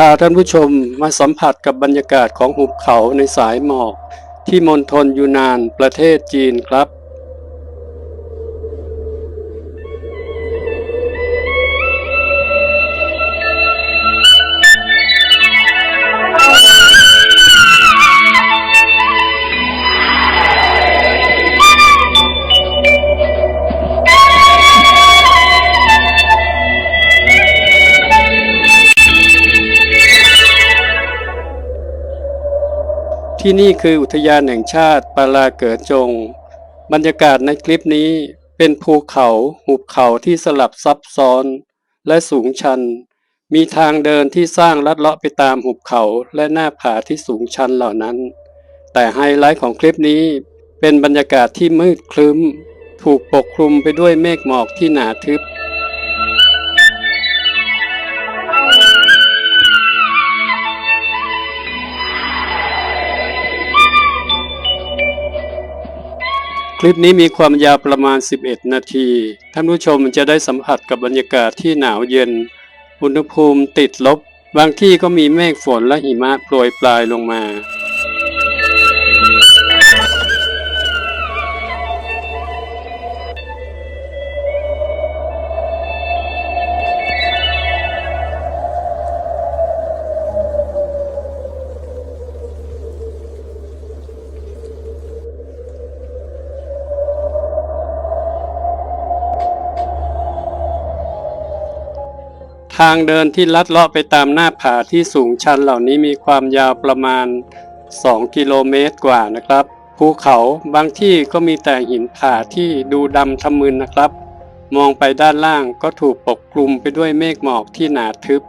พาท่านผู้ชมมาสัมผัสกับบรรยากาศของหุบเขาในสายหมอก ที่มณฑลยูนานประเทศจีนครับ ที่นี่คืออุทยานแห่งชาติปาลาเกิดจง บรรยากาศในคลิปนี้เป็นภูเขาหุบเขาที่สลับซับซ้อน และสูงชัน มีทางเดินที่สร้างลัดเลาะไปตามหุบเขาและหน้าผาที่สูงชันเหล่านั้น แต่ไฮไลท์ของคลิปนี้เป็นบรรยากาศที่มืดครึ้ม ถูกปกคลุมไปด้วยเมฆหมอกที่หนาทึบ คลิปนี้มีความยาวประมาณ 11 นาที ท่านผู้ชมจะได้สัมผัสกับบรรยากาศที่หนาวเย็น อุณหภูมิติดลบ บางที่ก็มีเมฆฝนและหิมะโปรยปลายลงมา ทางเดินที่ลัดเลาะไปตามหน้าผาที่สูงชันเหล่านี้มีความยาวประมาณ 2 กิโลเมตรกว่านะครับ ภูเขาบางที่ก็มีแต่หินผาที่ดูดำทะมึนนะครับ มองไปด้านล่างก็ถูกปกคลุมไปด้วยเมฆหมอกที่หนาทึบ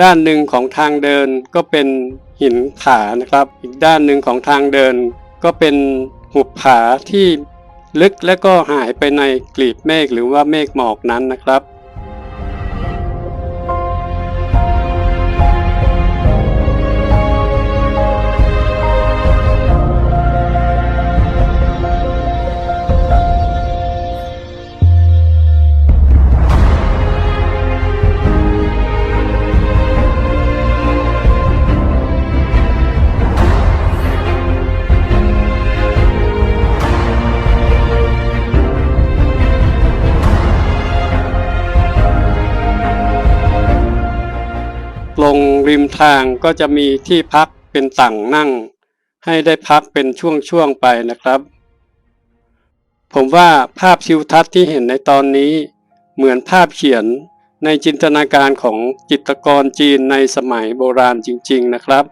ด้านหนึ่งของทางเดินก็เป็นหินผานะครับ อีกด้านหนึ่งของทางเดิน ก็เป็นหุบผาที่ลึกและก็หายไปในกลีบเมฆหรือว่าเมฆหมอกนั้นนะครับ รงริมทางก็จะมีที่พักเป็นต่างนั่ง ให้ได้พักเป็นช่วงๆไปนะครับ ผมว่าภาพชิวทัศน์ที่เห็นในตอนนี้ เหมือนภาพเขียนในจินตนาการของจิตรกรจีนในสมัยโบราณจริง ๆ นะครับ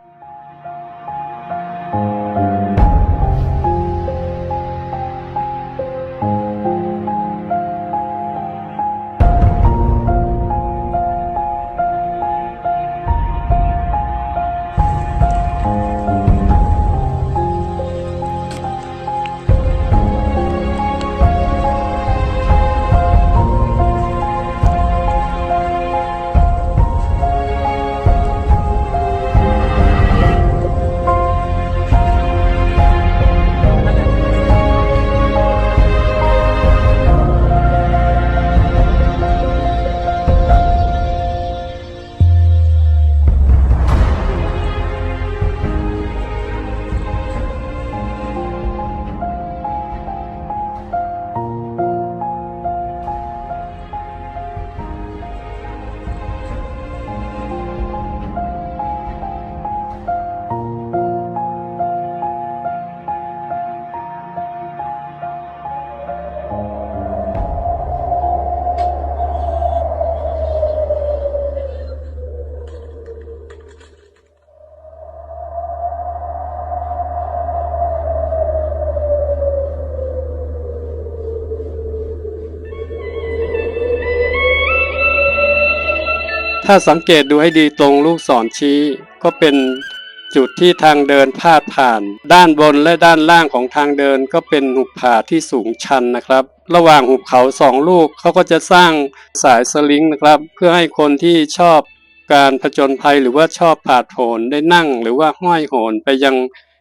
ถ้าสังเกตดูให้ดีตรงลูกศรชี้ ก็เป็นจุดที่ทางเดินพาดผ่าน ด้านบนและด้านล่างของทางเดินก็เป็นหุบผาที่สูงชันนะครับ ระหว่างหุบเขาสองลูกเขาก็จะสร้างสายสลิงนะครับ เพื่อให้คนที่ชอบการผจญภัยหรือว่าชอบผาดโผนได้นั่งหรือว่าห้อยโหนไปยัง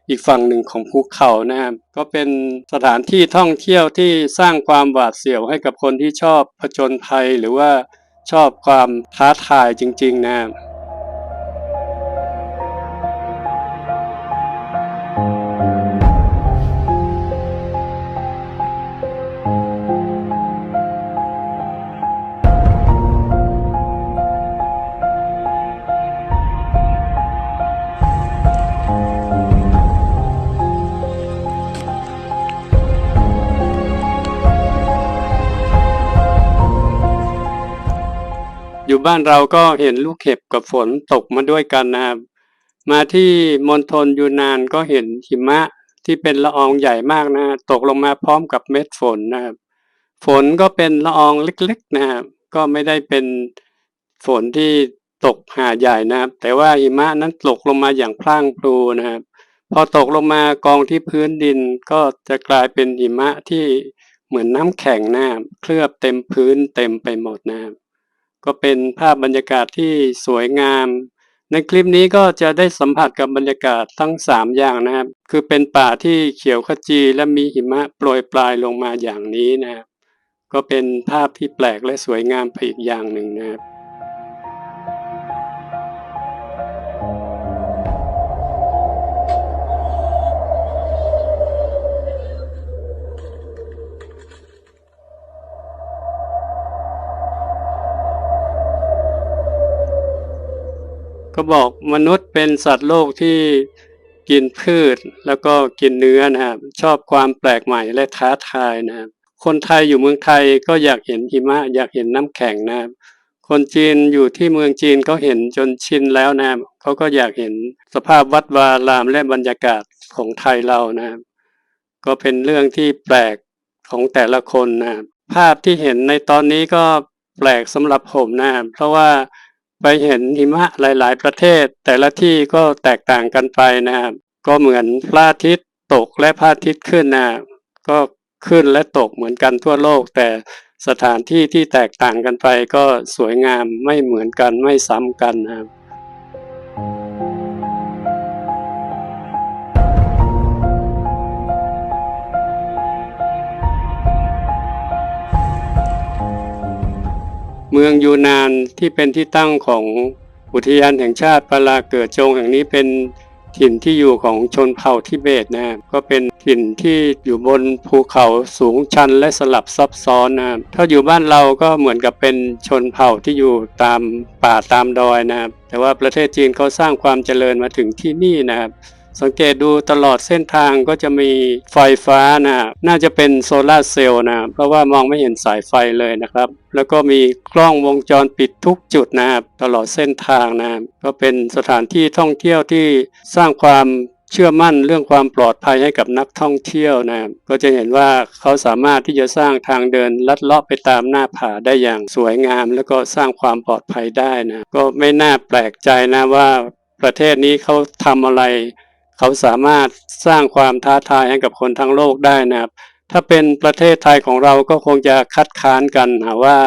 อีกฝั่งหนึ่งของภูเขานะครับก็เป็นสถานที่ท่องเที่ยวที่สร้างความหวาดเสียวให้กับคนที่ชอบผจญภัยหรือว่า ชอบความท้าทายจริง ๆ นะ อยู่บ้านเราก็เห็นลูกเห็บกับฝนตกมาด้วยกันนะครับ มาที่มณฑลยูนนานก็เห็นหิมะที่เป็นละอองใหญ่มากนะตกลงมาพร้อมกับเม็ดฝนนะครับ ฝนก็เป็นละอองเล็กๆนะครับ ก็ไม่ได้เป็นฝนที่ตกหาใหญ่นะครับ แต่ว่าหิมะนั้นตกลงมาอย่างพล่างพลูนะครับ พอตกลงมากองที่พื้นดินก็จะกลายเป็นหิมะที่เหมือนน้ำแข็งนะครับเคลือบเต็มพื้นเต็มไปหมดนะครับ ก็เป็นภาพบรรยากาศที่สวยงาม ในคลิปนี้ก็จะได้สัมผัสกับบรรยากาศทั้ง 3 อย่างนะครับ คือเป็นป่าที่เขียวขจีและมีหิมะโปรยปลายลงมาอย่างนี้นะครับก็เป็นภาพที่แปลกและสวยงามไปอีกอย่างหนึ่งนะครับ ก็บอกมนุษย์เป็นสัตว์โลกที่กินพืชแล้วก็กินเนื้อนะครับชอบความแปลกใหม่และท้าทายนะครับคนไทยอยู่เมืองไทยก็อยากเห็นหิมะอยากเห็นน้ำแข็งนะครับคนจีนอยู่ที่เมืองจีนก็เห็นจนชินแล้วนะครับเขาก็อยากเห็นสภาพวัดวาลามและบรรยากาศของไทยเรานะครับก็เป็นเรื่องที่แปลกของแต่ละคนนะครับภาพที่เห็นในตอนนี้ก็แปลกสำหรับผมนะครับเพราะว่า ไปเห็นหิมะหลาย ๆ ประเทศ แต่ละที่ก็แตกต่างกันไปนะครับ ก็เหมือนพระอาทิตย์ตกและพระอาทิตย์ขึ้นนะก็ขึ้นและตกเหมือนกันทั่วโลก แต่สถานที่ที่แตกต่างกันไปก็สวยงามไม่เหมือนกันไม่ซ้ำกันนะครับ มืองยูนานที่เป็นที่ตั้งของอุทยานแห่งชาติปาราเกิดจงแห่งนี้เป็นถิ่นที่อยู่ของชนเผ่าทิเบตนะก็เป็นถิ่นที่อยู่บนภูเขาสูงชันและสลับซับซ้อนนะถ้าอยู่บ้านเราก็เหมือนกับเป็นชนเผ่าที่อยู่ตามป่าตามดอยนะแต่ว่าประเทศจีนเขาสร้างความเจริญมาถึงที่นี่นะครับ สังเกตดูตลอดเส้นทางก็จะมีไฟฟ้านะน่าจะเป็นโซลาร์เซลล์นะเพราะว่ามองไม่เห็นสายไฟเลยนะครับ แล้วก็มีกล้องวงจรปิดทุกจุดนะครับตลอดเส้นทางนะครับก็เป็นสถานที่ท่องเที่ยวที่สร้างความเชื่อมั่นเรื่องความปลอดภัยให้กับนักท่องเที่ยวนะครับก็จะเห็นว่าเขาสามารถที่จะสร้างทางเดินลัดเลาะไปตามหน้าผาได้อย่างสวยงาม แล้วก็สร้างความปลอดภัยได้นะก็ไม่น่าแปลกใจนะว่าประเทศนี้เขาทำอะไร เขาสามารถสร้างความท้าทายให้กับคนทั้งโลกได้นะครับ ถ้าเป็นประเทศไทยของเราก็คงจะคัดค้านกันหาว่า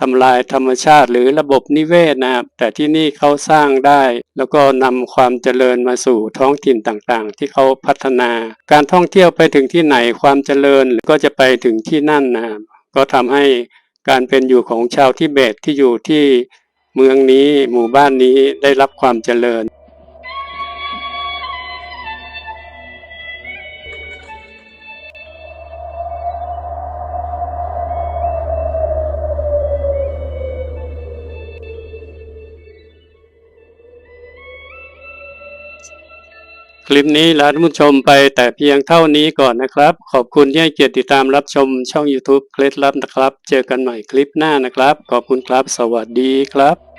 ทำลายธรรมชาติหรือระบบนิเวศนะครับ แต่ที่นี่เขาสร้างได้ แล้วก็นำความเจริญมาสู่ท้องถิ่นต่างๆ ที่เขาพัฒนา การท่องเที่ยวไปถึงที่ไหนความเจริญก็จะไปถึงที่นั่นนะครับก็ทำให้การเป็นอยู่ของชาวทิเบตที่อยู่ที่เมืองนี้หมู่บ้านนี้ได้รับความเจริญ คลิปนี้ลาท่านผู้ชมไปแต่เพียงเท่านี้ก่อนนะครับ ขอบคุณที่ให้เกียรติติดตามรับชมช่อง YouTube เคล็ดลับนะครับ เจอกันใหม่คลิปหน้านะครับ ขอบคุณครับ สวัสดีครับ